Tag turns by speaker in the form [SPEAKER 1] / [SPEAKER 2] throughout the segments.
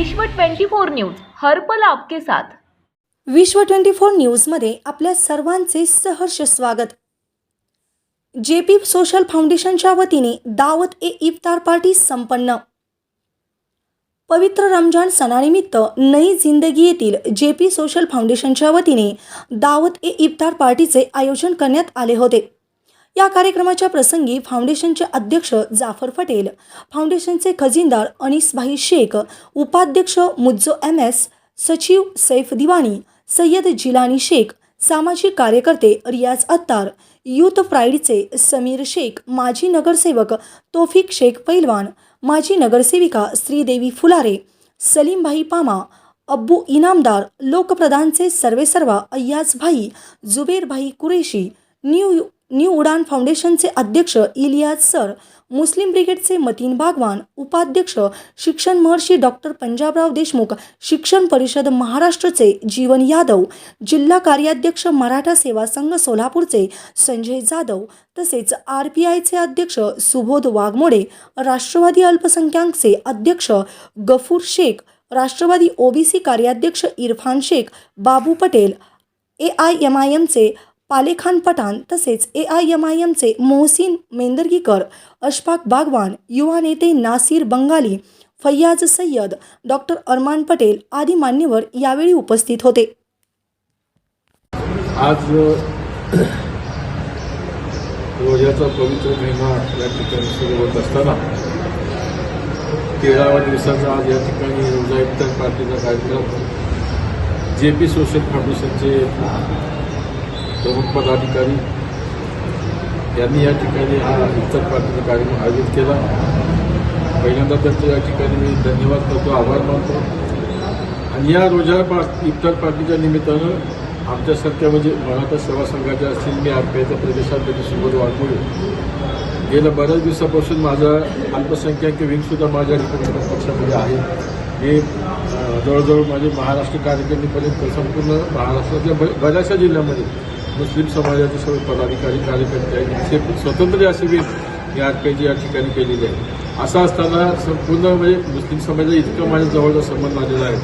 [SPEAKER 1] विश्व 24 न्यूज हर्पल आपके साथ.
[SPEAKER 2] विश्व ट्वेंटी फोर न्यूजमध्ये आपल्या सर्वांचे सहर्ष स्वागत. जे पी सोशल फाउंडेशनच्या वतीने दावत ए इफ्तार पार्टी संपन्न. पवित्र रमजान सणानिमित्त नई जिंदगी येथील जे पी सोशल फाउंडेशनच्या वतीने दावत ए इफ्तार पार्टीचे आयोजन करण्यात आले होते. या कार्यक्रमाच्या प्रसंगी फाउंडेशनचे अध्यक्ष जाफर पटेल फाउंडेशनचे खजिनदार अनिसभाई शेख उपाध्यक्ष मुज्जो एम एस सचिव सैफ दिवाणी सय्यद जिलानी शेख सामाजिक कार्यकर्ते रियाज अत्तार यूथ प्राईडचे समीर शेख माजी नगरसेवक तोफिक शेख पैलवान माजी नगरसेविका श्रीदेवी फुलारे सलीमभाई पामा अब्बू इनामदार लोकप्रधानचे सर्वेसर्वा अय्याजभाई जुबेरभाई कुरेशी न्यू न्यू उडान फाउंडेशनचे अध्यक्ष इलियाज सर मुस्लिम ब्रिगेडचे मतीन बागवान उपाध्यक्ष शिक्षण महर्षी डॉक्टर पंजाबराव देशमुख शिक्षण परिषद महाराष्ट्रचे जीवन यादव जिल्हा कार्याध्यक्ष मराठा सेवा संघ सोलापूरचे संजय जाधव तसेच आर पी आयचे अध्यक्ष सुबोध वाघमोडे राष्ट्रवादी अल्पसंख्याकचे अध्यक्ष गफूर शेख राष्ट्रवादी ओबीसी कार्याध्यक्ष Irfan Shaikh Babu Patel A I M I एमचे Palekhan Pathan तसेच ए आय एम आय एमचे मोहसिन मेंदर्गीकर अशफाक बागवान युवा नेते नासिर बंगाली फैयाज सय्यद डॉक्टर अरमान पटेल आदी मान्यवर यावेळी उपस्थित होते.
[SPEAKER 3] आज रोजाचा पवित्र महिना या ठिकाणी सुरू होत असताना तेराव्या दिवसाचा आज या ठिकाणी रोजा इफ्तार पार्टीचा कार्यक्रम जे पी सोशल फाउंडेशनचे प्रमुख पदाधिकारी यांनी या ठिकाणी हा इतर पार्टीचा कार्यक्रम आयोजित केला. पहिल्यांदा त्यांचं या ठिकाणी मी धन्यवाद करतो आभार मानतो. आणि या रोजा पा इफ्तार पार्टीच्या निमित्तानं आमच्यासारख्या म्हणजे मराठा सेवा संघाच्या असतील मी आरपीआयच्या प्रदेशाध्यक्ष सुबोध वाघमोळे गेल्या बऱ्याच दिवसापासून माझा अल्पसंख्याक विंगसुद्धा माझ्या रिपब्लिकन पक्षामध्ये आहे. हे जवळजवळ माझे महाराष्ट्र कार्यकारिणीपर्यंत संपूर्ण महाराष्ट्रातल्या ब बऱ्याचशा जिल्ह्यामध्ये मुस्लिम समाजाचे सर्व पदाधिकारी कार्यकर्ते आहेत. हे स्वतंत्र असे मी मी आरपीआयची या ठिकाणी केलेली आहे असं असताना संपूर्ण म्हणजे मुस्लिम समाजाचा इतकं माझ्या जवळचा संबंध आलेला आहे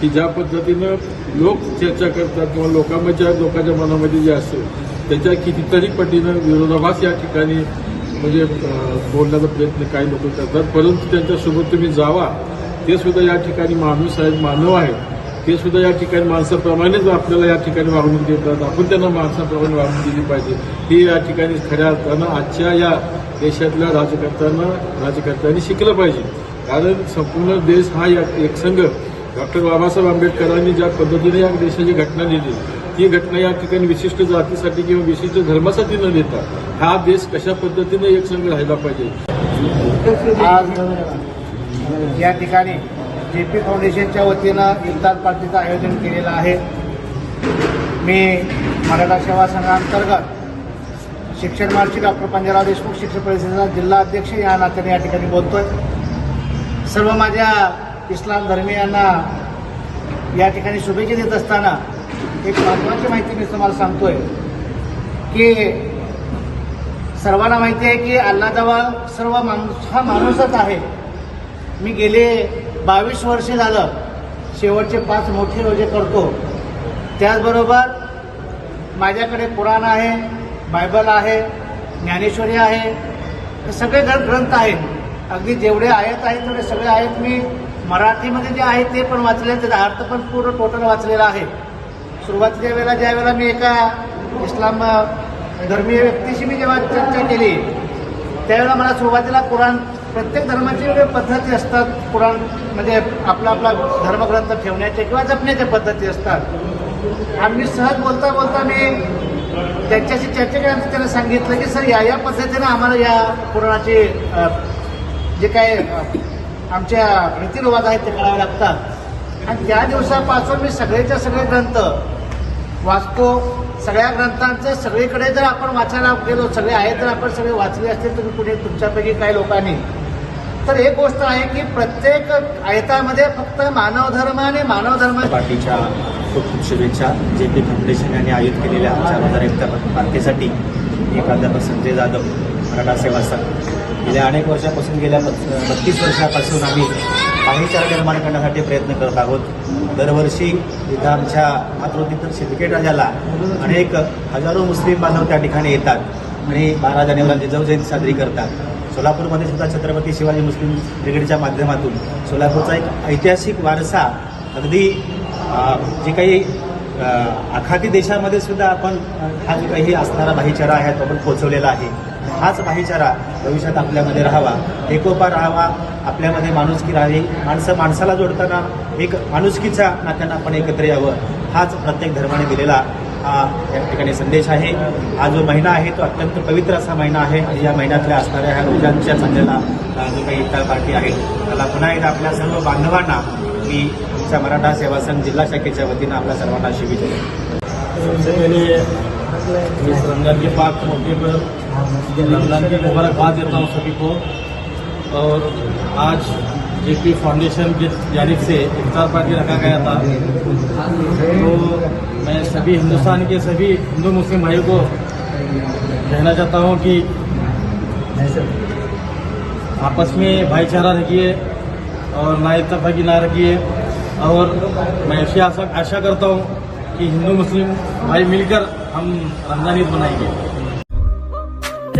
[SPEAKER 3] की ज्या पद्धतीनं लोक चर्चा करतात किंवा लोकांच्या लोकांच्या मनामध्ये जे असेल त्याच्या कितीतरी पटीनं विरोधाभास या ठिकाणी म्हणजे बोलण्याचा प्रयत्न काही लोक करतात. परंतु त्यांच्यासोबत तुम्ही जावा ते सुद्धा या ठिकाणी माणूस आहेत मानव आहेत. ते सुद्धा या ठिकाणी माणसाप्रमाणेच आपल्याला या ठिकाणी वागणूक देतात. आपण त्यांना माणसाप्रमाणे वागणूक दिली पाहिजे. ही या ठिकाणी खऱ्या अर्थानं आजच्या या देशातल्या राजकर्त्यांना राजकर्त्यांनी शिकलं पाहिजे. कारण संपूर्ण देश हा या एकसंघ डॉक्टर बाबासाहेब आंबेडकरांनी ज्या पद्धतीने या देशाची घटना लिहिली ती घटना या ठिकाणी विशिष्ट जातीसाठी किंवा विशिष्ट धर्मासाठी न देता हा देश कशा पद्धतीने एकसंघ राहिला पाहिजे?
[SPEAKER 4] आज या ठिकाणी जे पी फाउंडेशनच्या वतीनं इफ्तार पार्टीचं आयोजन केलेलं आहे. मी मराठा सेवा संघांतर्गत शिक्षण महर्षी डॉक्टर पंजाबराव देशमुख शिक्षण परिषदेचा जिल्हा अध्यक्ष या नात्याने या ठिकाणी बोलतो आहे सर्व माझ्या इस्लाम धर्मीयांना या ठिकाणी शुभेच्छा देत असताना एक महत्त्वाची माहिती मी तुम्हाला सांगतोय की सर्वांना माहिती आहे की अल्लाजवळ सर्व माणूस हा माणूसच आहे. मी गेले बावीस वर्ष झालं शेवटचे पाच मोठे रोजे करतो. त्याचबरोबर माझ्याकडे कुराण आहे बायबल आहे ज्ञानेश्वरी आहे हे सगळे ग्रंथ आहेत. अगदी जेवढे आयत आहेत तेवढे सगळे आहेत मी. मराठीमध्ये जे आहेत ते पण वाचले त्याचा अर्थ पण पूर्ण टोटल वाचलेला आहे. सुरुवातीच्या वेळेला ज्या वेळेला मी एका इस्लाम धर्मीय व्यक्तीशी मी जेव्हा चर्चा केली त्यावेळेला मला सुरुवातीला कुराण प्रत्येक धर्माची वेगळ्या पद्धती असतात. पुराण म्हणजे आपला आपला धर्मग्रंथ ठेवण्याच्या किंवा जपण्याच्या पद्धती असतात. आम्ही सहज बोलता बोलता मी त्यांच्याशी चर्चा केल्यानंतर त्यांना सांगितलं की सर या या पद्धतीनं आम्हाला या पुराणाची जे काय आमच्या रीतिरिवाज आहेत ते करावे लागतात. आणि त्या दिवसापासून मी सगळेच्या सगळे ग्रंथ वाचतो. सगळ्या ग्रंथांचं सगळीकडे जर आपण वाचायला गेलो सगळे आहेत तर आपण सगळे वाचले असतील तुम्ही कुठे तुमच्यापैकी काही लोकांनी तर एक गोष्ट आहे की प्रत्येक आयतामध्ये फक्त मानवधर्म आणि मानवधर्म
[SPEAKER 5] पार्टीच्या खूप खूप शुभेच्छा. जे पी फाउंडेशन यांनी आयोजित केलेल्या चार हजार एकता पार्टीसाठी मी प्राध्यापक संजय जाधव मराठा सेवा संघ. गेल्या अनेक वर्षापासून गेल्या बत्तीस वर्षापासून आम्ही भाईचारा निर्माण करण्यासाठी प्रयत्न करत आहोत. दरवर्षी इथं आमच्या मातृतीर्थर सिंदखेड राजाला अनेक हजारो मुस्लिम बांधव त्या ठिकाणी येतात आणि बारा जानेवारी जिजाऊ जयंती साजरी करतात. सोलापूरमध्ये सुद्धा छत्रपती शिवाजी मुस्लिम ब्रिगेडच्या माध्यमातून सोलापूरचा एक ऐतिहासिक वारसा अगदी जे काही आखाती देशामध्ये सुद्धा आपण हा जो काही असणारा भाईचारा आहे तो आपण पोचवलेला आहे. हाच भाईचारा भविष्यात आपल्यामध्ये राहावा. एकोपा राहावा आपल्यामध्ये माणुसकी राहावी. माणसं माणसाला जोडताना एक माणुसकीच्या नात्यानं आपण एकत्र यावं. हाच प्रत्येक धर्माने दिलेला हा या ठिकाणी संदेश आहे. हा जो महिना आहे तो अत्यंत पवित्र असा महिना आहे. आणि या महिन्यातल्या असणाऱ्या ह्या रोजांच्या चाललेला जो काही इफ्तार पार्टी आहे त्याला पुन्हा एकदा आपल्या सर्व बांधवांना मी आमच्या मराठा सेवा संघ जिल्हा शाखेच्या वतीनं आपल्या सर्वांना शुभेच्छा देतो.
[SPEAKER 6] रमजान के पाक मौके पर रमजान की मुबारकबाद देता हूँ सभी को और आज जेपी फाउंडेशन की जानिब से इफ्तार पार्टी रखा गया था। तो मैं सभी हिंदुस्तान के सभी हिंदू मुस्लिम भाइयों को कहना चाहता हूँ कि आपस में भाईचारा रखिए और ना इतफाकी ना रखिए। और मैं ऐसी आशा आशा करता हूँ कि हिंदू मुस्लिम भाई मिलकर हम रमज़ान ईद मनाएँगे।